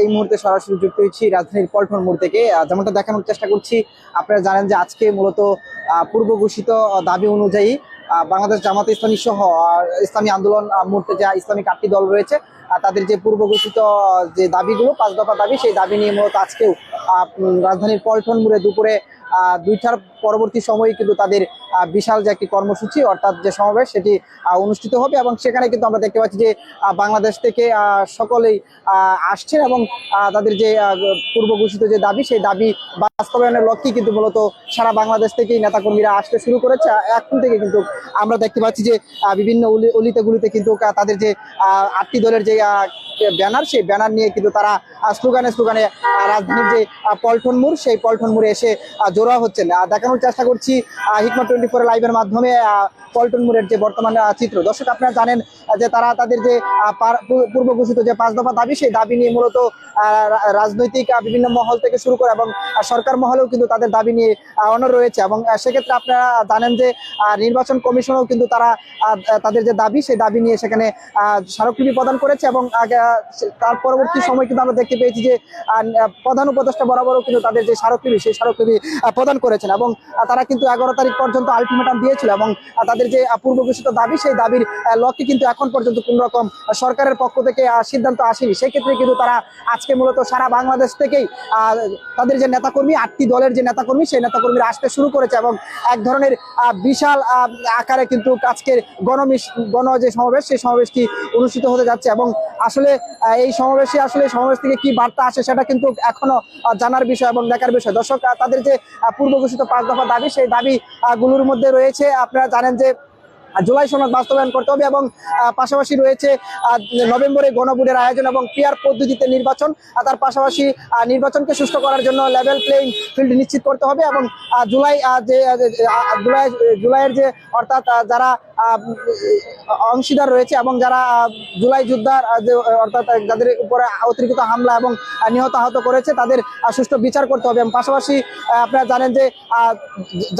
এই মুহূর্তে সরাসরি যুক্ত হয়েছি রাজধানীর পল্টন মোড় থেকে। যেমনটা দেখানোর চেষ্টা করছি, আপনারা জানেন যে আজকে মূলত পূর্ব ঘোষিত দাবি অনুযায়ী বাংলাদেশ জামাত ইসলামী সহ ইসলামী আন্দোলন মুহূর্তে যা ইসলামিক আটটি দল রয়েছে তাদের যে পূর্ব ঘোষিত যে দাবিগুলো, পাঁচ দফা দাবি, সেই দাবি নিয়ে মূলত আজকেও রাজধানীর পল্টন মোড়ে দুপুরে দুইটার পরবর্তী সময়ে কিন্তু তাদের বিশাল যে একটি কর্মসূচি অর্থাৎ যে সমাবেশ সেটি অনুষ্ঠিত হবে এবং সেখানে কিন্তু আমরা দেখতে পাচ্ছি যে বাংলাদেশ থেকে সকলেই আহ, আসছেন এবং তাদের যে পূর্ব ঘোষিত যে দাবি সেই দাবি বাস্তবায়নের লক্ষ্যে কিন্তু মূলত সারা বাংলাদেশ থেকেই নেতাকর্মীরা আসতে শুরু করেছে। এখন থেকে কিন্তু আমরা দেখতে পাচ্ছি যে বিভিন্ন অলি- অলিতে গুলিতে কিন্তু তাদের যে আটটি দলের যে ব্যানার সেই ব্যানার নিয়ে কিন্তু তারা স্লোগানে স্লোগানে রাজধানীর যে পল্টন মোড় সেই পল্টন মোড়ে এসে জোড়া হচ্ছেন দেখানোর চেষ্টা করছি হিকমা টোয়েন্টি ফোর লাইভের মাধ্যমে পল্টন মোড়ের যে বর্তমান চিত্র। দর্শক আপনারা জানেন যে তারা তাদের যে আহ, পার- পূ- পূর্ব ঘোষিত যে পাঁচ দফা দাবি সেই দাবি নিয়ে মূলত রাজনৈতিক বিভিন্ন মহল থেকে শুরু করে এবং সরকার মহলেও কিন্তু তাদের দাবি নিয়ে অনর রয়েছে। এবং সেক্ষেত্রে আপনারা জানেন যে নির্বাচন কমিশনও কিন্তু তারা তাদের যে দাবি সেই দাবি নিয়ে সেখানে স্মারকলিপি প্রদান করেছে এবং তার পরবর্তী সময় কিন্তু আমরা দেখতে পেয়েছি যে প্রধান উপদেষ্টা বরাবরও কিন্তু তাদের যে স্মারকলিপি সেই স্মারকলিপি প্রদান করেছেন এবং তারা কিন্তু এগারো তারিখ পর্যন্ত আলটিমেটাম দিয়েছিল এবং তাদের যে পূর্ব ঘোষিত দাবি, সেই দাবির লক্ষ্যে কিন্তু এখন পর্যন্ত কোন রকম সরকারের পক্ষ থেকে সিদ্ধান্ত আসেনি। সেক্ষেত্রে কিন্তু তারা আজকে মূলত সারা বাংলাদেশ থেকেই তাদের যে নেতাকর্মী, আটটি দলের যে নেতাকর্মী, সেই নেতাকর্মীরা আসতে শুরু করেছে এবং এক ধরনের বিশাল আকারে কিন্তু আজকের গণমিস গণ যে সমাবেশ, সেই সমাবেশটি অনুষ্ঠিত হতে যাচ্ছে এবং আসলে এই সমাবেশে আসলে সমাবেশ থেকে কি বার্তা আসে সেটা কিন্তু এখনও জানার বিষয় এবং দেখার বিষয়। দর্শক তাদের যে পূর্ব ঘোষিত পাঁচ দফা দাবি, সেই দাবি গুলোর মধ্যে রয়েছে, আপনারা জানেন যে জুলাই সনদ বাস্তবায়ন করতে হবে এবং পাশাপাশি রয়েছে নভেম্বরে গণভোটের আয়োজন এবং পিয়ার পদ্ধতিতে নির্বাচন তার পাশাপাশি নির্বাচনকে সুস্থ করার জন্য লেভেল প্লেইং ফিল্ড নিশ্চিত করতে হবে এবং জুলাই যে জুলাই, জুলাইয়ের যে, অর্থাৎ যারা অংশীদার রয়েছে এবং যারা জুলাই যোদ্ধার অর্থাৎ যাদের উপরে অতিরিক্ত হামলা এবং নিহত আহত করেছে, তাদের সুষ্ঠু বিচার করতে হবে। এবং পাশাপাশি আপনারা জানেন যে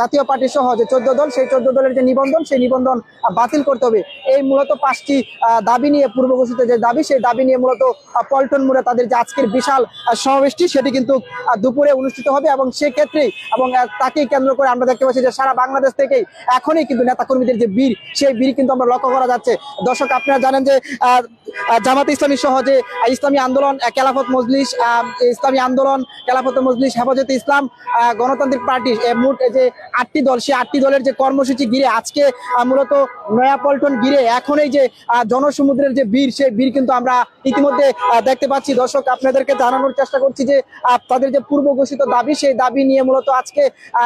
জাতীয় পার্টি সহ যে চোদ্দ দল, সেই চোদ্দ দলের যে নিবন্ধন, সেই নিবন্ধন বাতিল করতে হবে। এই মূলত পাঁচটি দাবি নিয়ে পূর্ব ঘোষিত যে দাবি, সেই দাবি নিয়ে মূলত পল্টন মোড়ে তাদের যে আজকের বিশাল সমাবেশটি, সেটি কিন্তু দুপুরে অনুষ্ঠিত হবে এবং সেক্ষেত্রেই, এবং তাকেই কেন্দ্র করে আমরা দেখতে পাচ্ছি যে সারা বাংলাদেশ থেকেই এখনই কিন্তু নেতাকর্মীদের যে বীর সেই বীর কিন্তু আমরা লক্ষ্য করা যাচ্ছে। দর্শক আপনারা জানেন যে জামাত ইসলামী সহ যে ইসলামী আন্দোলন আহ, খেলাফত মজলিস ইসলামী আন্দোলন খেলাফত মজলিস হেফাজতে ইসলাম গণতান্ত্রিক পার্টি মোট যে আটটি দল সেই আটটি দলের যে কর্মসূচি ঘিরে আজকে মূলত নয়াপল্টন ঘিরে এখন এই যে জনসমুদ্রের যে বীর সেই বীর কিন্তু আমরা ইতিমধ্যে দেখতে পাচ্ছি। দর্শক আপনাদেরকে জানানোর চেষ্টা করছি যে তাদের যে পূর্ব ঘোষিত দাবি সেই দাবি নিয়ে মূলত আজকে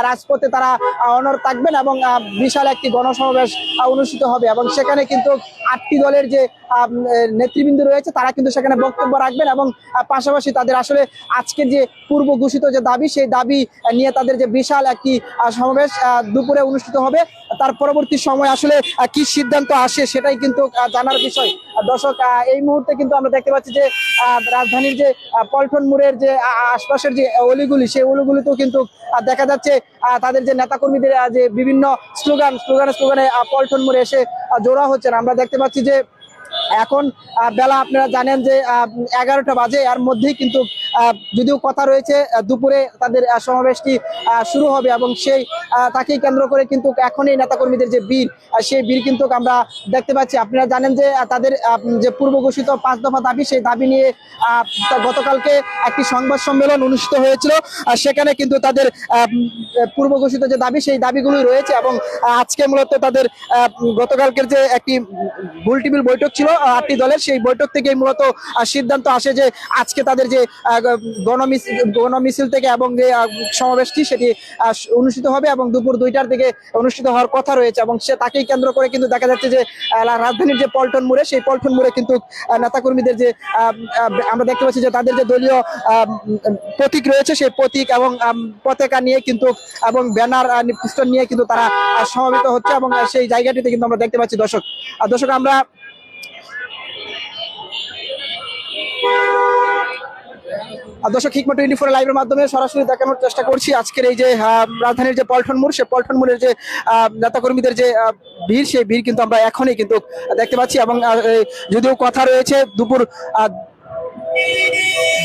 রাজপথে তারা অনর থাকবেন এবং বিশাল একটি গণসমাবেশ অনুষ্ঠিত হবে এবং সেখানে কিন্তু আটটি দলের যে নেতৃবৃন্দ রয়েছে, তারা কিন্তু সেখানে বক্তব্য রাখবেন এবং পাশাপাশি তাদের আসলে আজকের যে পূর্ব ঘোষিত যে দাবি, সেই দাবি নিয়ে তাদের যে বিশাল একটি সমাবেশ দুপুরে অনুষ্ঠিত হবে। তার পরবর্তী সময় আসলে কি সিদ্ধান্ত আসে সেটাই কিন্তু জানার বিষয়। দর্শক এই মুহূর্তে কিন্তু আমরা দেখতে পাচ্ছি যে রাজধানীর যে পল্টন মোড়ের যে আশপাশের যে অলিগুলি, সেই অলিগুলিতেও কিন্তু দেখা যাচ্ছে তাদের যে নেতাকর্মীদের যে বিভিন্ন স্লোগান, স্লোগানে স্লোগানে পল্টন মোড়ে এসে জোড়া হচ্ছেন। আমরা দেখতে পাচ্ছি যে এখন বেলা আপনারা জানেন যে এগারোটা বাজে, এর মধ্যেই কিন্তু যদিও কথা রয়েছে দুপুরে তাদের সমাবেশটি শুরু হবে এবং সেই তাকেই কেন্দ্র করে কিন্তু এখনই নেতাকর্মীদের যে বীর সেই বীর কিন্তু আমরা দেখতে পাচ্ছি। আপনারা জানেন যে তাদের যে পূর্ব ঘোষিত পাঁচ দফা দাবি, সেই দাবি নিয়ে গতকালকে একটি সংবাদ সম্মেলন অনুষ্ঠিত হয়েছিল সেখানে কিন্তু তাদের পূর্ব ঘোষিত যে দাবি, সেই দাবিগুলি রয়েছে এবং আজকে মূলত তাদের গতকালকের যে একটি ভুল টিবিল বৈঠক ছিল আটটি দলের সেই বৈঠক থেকে মূলত সিদ্ধান্ত আসে যে আজকে তাদের যে গণমিছিল থেকে এবং যে সমাবেশটি সেটি অনুষ্ঠিত হবে এবং দুপুর দুইটার দিকে অনুষ্ঠিত হওয়ার কথা রয়েছে এবং সে তাকেই কেন্দ্র করে কিন্তু দেখা যাচ্ছে যে রাজধানীর যে পল্টন মোড়ে, সেই পল্টন মোড়ে কিন্তু নেতাকর্মীদের যে আমরা দেখতে পাচ্ছি যে তাদের যে দলীয় প্রতীক রয়েছে সেই প্রতীক এবং পতাকা নিয়ে কিন্তু এবং ব্যানার পিস্টন নিয়ে কিন্তু তারা সমবেত হচ্ছে এবং সেই জায়গাটিতে কিন্তু আমরা দেখতে পাচ্ছি দর্শক। দর্শক, আমরা দর্শক হিকমা টোয়েন্টি ফোর লাইভের মাধ্যমে সরাসরি দেখানোর চেষ্টা করছি। আজকের এই যে রাজধানীর যে পল্টন মোড় সে পল্টন মোড়ের যে নেতাকর্মীদের যে ভিড়, সেই ভিড় কিন্তু আমরা এখনই কিন্তু দেখতে পাচ্ছি। এবং যদিও কথা রয়েছে দুপুর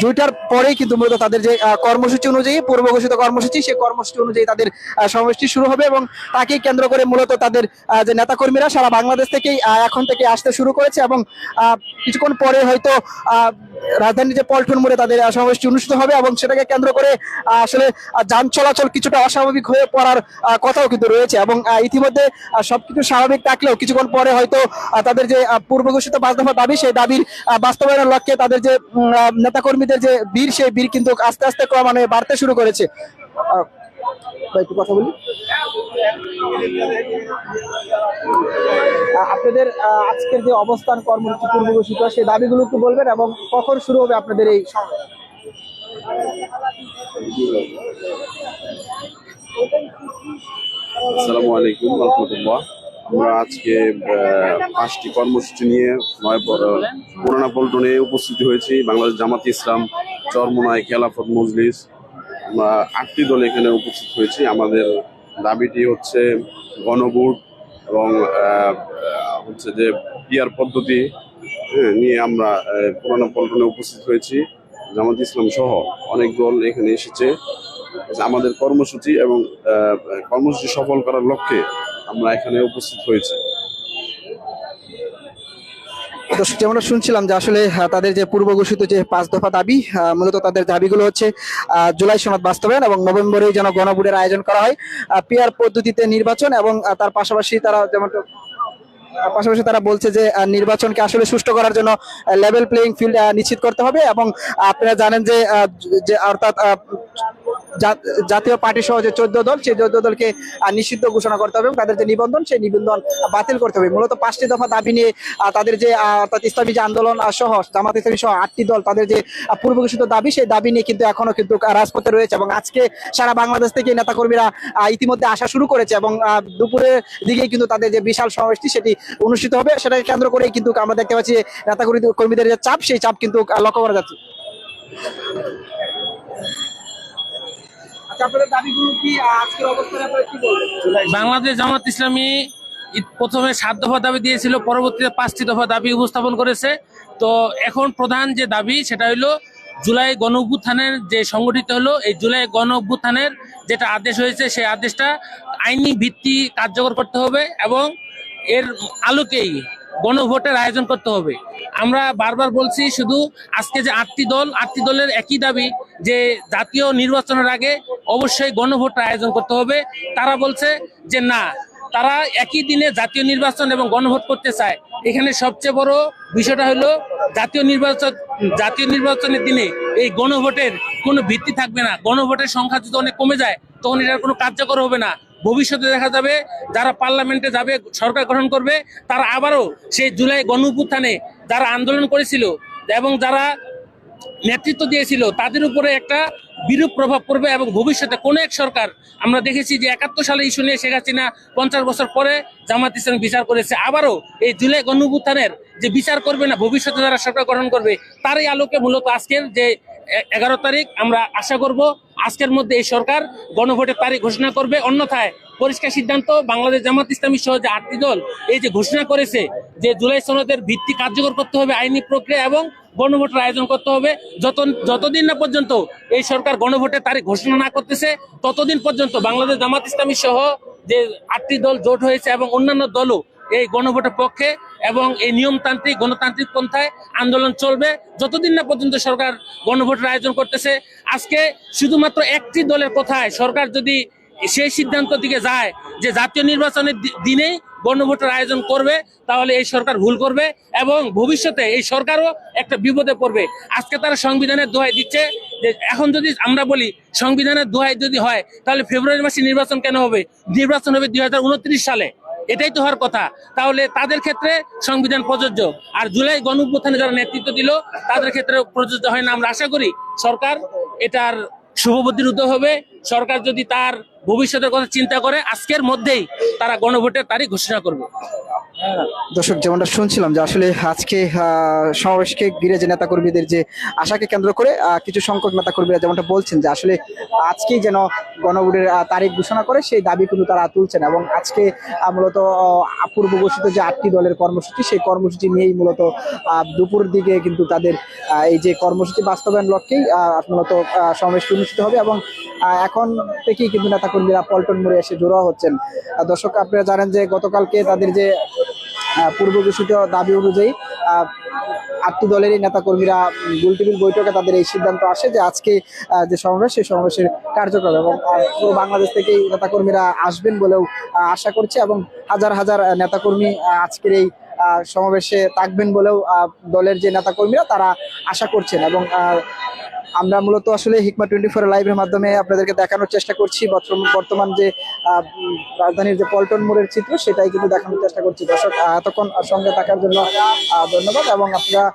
দুইটার পরেই কিন্তু মূলত তাদের যে কর্মসূচি অনুযায়ী পূর্ব ঘোষিত কর্মসূচি সেই কর্মসূচি অনুযায়ী তাদের সমাবেশটি শুরু হবে এবং তাকেই কেন্দ্র করে মূলত তাদের যে নেতাকর্মীরা সারা বাংলাদেশ থেকেই এখন থেকে আসতে শুরু করেছে এবং কিছুক্ষণ পরে হয়তো রাজধানীর যে পল্টন মোড়ে তাদের সমাবেশটি অনুষ্ঠিত হবে এবং সেটাকে কেন্দ্র করে আসলে যান চলাচল কিছুটা অস্বাভাবিক হয়ে পড়ার কথাও কিন্তু রয়েছে এবং ইতিমধ্যে সবকিছু স্বাভাবিক থাকলেও কিছুক্ষণ পরে হয়তো তাদের যে পূর্ব ঘোষিত পাঁচ দফা দাবি সেই দাবির বাস্তবায়নের লক্ষ্যে তাদের যে উম, আহ, যে বীর সেই বীর কিন্তু আস্তে আস্তে ক্রমান্বয়ে বাড়তে শুরু করেছে। একটু কথা বলি। আপনাদের আজকের যে অবস্থান কর্মসূচি পূর্ব ঘোষিত সেই দাবিগুলো একটু বলবেন এবং কখন শুরু হবে আপনাদের এই? আসসালামু আলাইকুম রহমতুল্লাহ। আমরা আজকে পাঁচটি কর্মসূচি নিয়ে পুরানা পল্টনে উপস্থিত হয়েছি। বাংলাদেশ জামাত ইসলাম চরমোনায় খেলাফত মজলিস আটটি দল এখানে উপস্থিত হয়েছি। আমাদের দাবিটি হচ্ছে গণভোট এবং হচ্ছে যে পিয়ার পদ্ধতি হ্যাঁ, নিয়ে আমরা পুরানা পল্টনে উপস্থিত হয়েছি। জামাত ইসলাম সহ অনেক দল এখানে এসেছে। আমাদের কর্মসূচি এবং কর্মসূচি সফল করার লক্ষ্যে আমরা এখানে উপস্থিত হয়েছি। দর্শক, যেমনটা শুনছিলাম যে আসলে তাদের যে পূর্ব ঘোষিত যে পাঁচ দফা দাবি মূলত তাদের দাবিগুলো হচ্ছে জুলাই সনদ বাস্তবায়ন এবং নভেম্বরে যেন গণভোটের আয়োজন করা হয় পিআর পদ্ধতিতে নির্বাচন এবং তার পাশাপাশি তারা যেমন পাশাপাশি তারা বলছে যে নির্বাচনকে আসলে সুষ্ঠু করার জন্য লেভেল প্লেইং ফিল্ড নিশ্চিত করতে হবে এবং আপনারা জানেন যে অর্থাৎ জাতীয় পার্টি সহ যে চোদ্দ দল, সেই চোদ্দ দলকে নিষিদ্ধ ঘোষণা করতে হবে এবং তাদের যে নিবন্ধন, সেই নিবন্ধন বাতিল করতে হবে। মূলত পাঁচটি দফা দাবি নিয়ে তাদের যে অর্থাৎ ইসলামী যে আন্দোলন সহ, জামাত ইসলামী সহ আটটি দল তাদের যে পূর্ব ঘোষিত দাবি, সেই দাবি নিয়ে কিন্তু এখনও কিন্তু রাজপথে রয়েছে এবং আজকে সারা বাংলাদেশ থেকে নেতাকর্মীরা ইতিমধ্যে আসা শুরু করেছে এবং দুপুরের দিকেই কিন্তু তাদের যে বিশাল সমাবেশটি, সেটি অনুষ্ঠিত হবে। সেটাকে কেন্দ্র করেই কিন্তু আমরা দেখতে পাচ্ছি নেতাকর্মী কর্মীদের যে চাপ, সেই চাপ কিন্তু লক্ষ্য করা যাচ্ছে আচ্ছা আপনাদের দাবিগুলো কি আজকের অবস্থানে আপনারা কি বলবেন বাংলাদেশ জামাত ইসলামী প্রথমে সাত দফা দাবি দিয়েছিল, পরবর্তীতে পাঁচটি দফা দাবি উপস্থাপন করেছে। তো এখন প্রধান যে দাবি, সেটা হলো জুলাই গণ অভ্যুত্থানের যে সংগঠিত হলো, এই জুলাই গণ অভ্যুত্থানের যেটা আদেশ হয়েছে, সেই আদেশটা আইনি ভিত্তি কার্যকর করতে হবে এবং এর আলোকেই গণভোটের আয়োজন করতে হবে। আমরা বারবার বলছি, শুধু আজকে যে আটটি দল, আটটি দলের একই দাবি, যে জাতীয় নির্বাচনের আগে অবশ্যই গণভোটের আয়োজন করতে হবে। তারা বলছে যে না, তারা একই দিনে জাতীয় নির্বাচন এবং গণভোট করতে চায়। এখানে সবচেয়ে বড় বিষয়টা হলো জাতীয় নির্বাচন, জাতীয় নির্বাচনের দিনে এই গণভোটের কোনো ভিত্তি থাকবে না। গণভোটের সংখ্যা যদি অনেক কমে যায়, তখন এটার কোনো কার্যকর হবে না। ভবিষ্যতে দেখা যাবে যারা পার্লামেন্টে যাবে, সরকার গঠন করবে, তারা আবারও সেই জুলাই গণ যারা আন্দোলন করেছিল এবং যারা নেতৃত্ব দিয়েছিল, তাদের উপরে একটা বিরূপ প্রভাব পড়বে এবং ভবিষ্যতে কোন এক সরকার, আমরা দেখেছি যে একাত্তর সালে ইস্যু নিয়ে শেখ হাসিনা পঞ্চাশ বছর পরে জামাত ইসলাম বিচার করেছে, আবারও এই জুলাই গণভুত্থানের যে বিচার করবে না, ভবিষ্যতে যারা সরকার গঠন করবে, তারই আলোকে মূলত আজকের যে এগারো তারিখ, আমরা আশা করব আজকের মধ্যে এই সরকার গণভোটের তারিখ ঘোষণা করবে। অন্যথায় পরিষ্কার সিদ্ধান্ত বাংলাদেশ জামাত ইসলামী সহ যে আটটি দল এই যে ঘোষণা করেছে যে জুলাই সনদের ভিত্তি কার্যকর করতে হবে, আইনি প্রক্রিয়া এবং গণভোটের আয়োজন করতে হবে। যত যতদিন না পর্যন্ত এই সরকার গণভোটের তারিখ ঘোষণা না করতেছে, ততদিন পর্যন্ত বাংলাদেশ জামাত ইসলামী সহ যে আটটি দল জোট হয়েছে এবং অন্যান্য দলও এই গণভোটের পক্ষে এবং এই নিয়মতান্ত্রিক গণতান্ত্রিক পন্থায় আন্দোলন চলবে। যতদিন না পর্যন্ত সরকার গণভোটের আয়োজন করতেছে, আজকে শুধুমাত্র একটি দলের কথায় সরকার যদি সেই সিদ্ধান্ত দিকে যায় যে জাতীয় নির্বাচনের দিনেই গণভোটের আয়োজন করবে, তাহলে এই সরকার ভুল করবে এবং ভবিষ্যতে এই সরকারও একটা বিপদে পড়বে। আজকে তারা সংবিধানের দোহাই দিচ্ছে যে এখন যদি আমরা বলি সংবিধানের দোহাই যদি হয়, তাহলে ফেব্রুয়ারি মাসে নির্বাচন কেন হবে? নির্বাচন হবে দু হাজার উনত্রিশ সালে। এটাই তো হওয়ার কথা। তাহলে তাদের ক্ষেত্রে সংবিধান প্রযোজ্য। আর জুলাই গণ অভ্যুত্থানে যারা নেতৃত্ব দিল, তাদের ক্ষেত্রে প্রযোজ্য হয় না। আমরা আশা করি সরকার এটার শুভবুদ্ধির উদ্যোগ হবে। সরকার যদি তার ভবিষ্যতের কথা চিন্তা করে, আজকের মধ্যেই তারা গণভোটের তারিখ ঘোষণা করবে। দর্শক, যেমনটা শুনছিলাম যে আসলে আজকে সমাবেশকে ঘিরে যে নেতাকর্মীদের যে আশাকে কেন্দ্র করে কিছু সংখ্যক নেতাকর্মীরা যেমনটা বলছেন যে আসলে আজকেই যেন গণভোটের তারিখ ঘোষণা করে, সেই দাবি কিন্তু তারা তুলছেন এবং আজকে মূলত পূর্ব ঘোষিত যে আটটি দলের কর্মসূচি, সেই কর্মসূচি নিয়েই মূলত দুপুর দিকে কিন্তু তাদের এই যে কর্মসূচি বাস্তবায়ন লক্ষ্যেই মূলত সমাবেশটি অনুষ্ঠিত হবে এবং এখন থেকেই কিন্তু নেতাকর্মীরা পল্টন মোড়ে এসে জড়ো হচ্ছেন। দর্শক, আপনারা জানেন যে গতকালকে তাদের যে পূর্ব ঘোষিত দাবি অনুযায়ী আটটি দলেরই নেতাকর্মীরা গোলটেবিল বৈঠকে তাদের এই সিদ্ধান্ত আসে যে আজকে যে সমাবেশ, সেই সমাবেশের কার্যক্রম এবং পুরো বাংলাদেশ থেকেই নেতাকর্মীরা আসবেন বলেও আশা করছে এবং হাজার হাজার নেতাকর্মী আজকের এই সমাবেশে থাকবেন বলেও দলের যে নেতাকর্মীরা তারা আশা করছেন এবং আমরা মূলত আসলে হিকমা টোয়েন্টি ফোর লাইভের মাধ্যমে আপনাদেরকে দেখানোর চেষ্টা করছি। বর্তমান যে রাজধানীর যে পল্টন মোড়ের চিত্র, সেটাই কিন্তু দেখানোর চেষ্টা করছি। দর্শক এতক্ষণ সঙ্গে থাকার জন্য ধন্যবাদ এবং আপনারা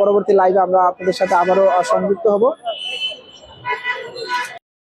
পরবর্তী লাইভে আমরা আপনাদের সাথে আবারও সংযুক্ত হব।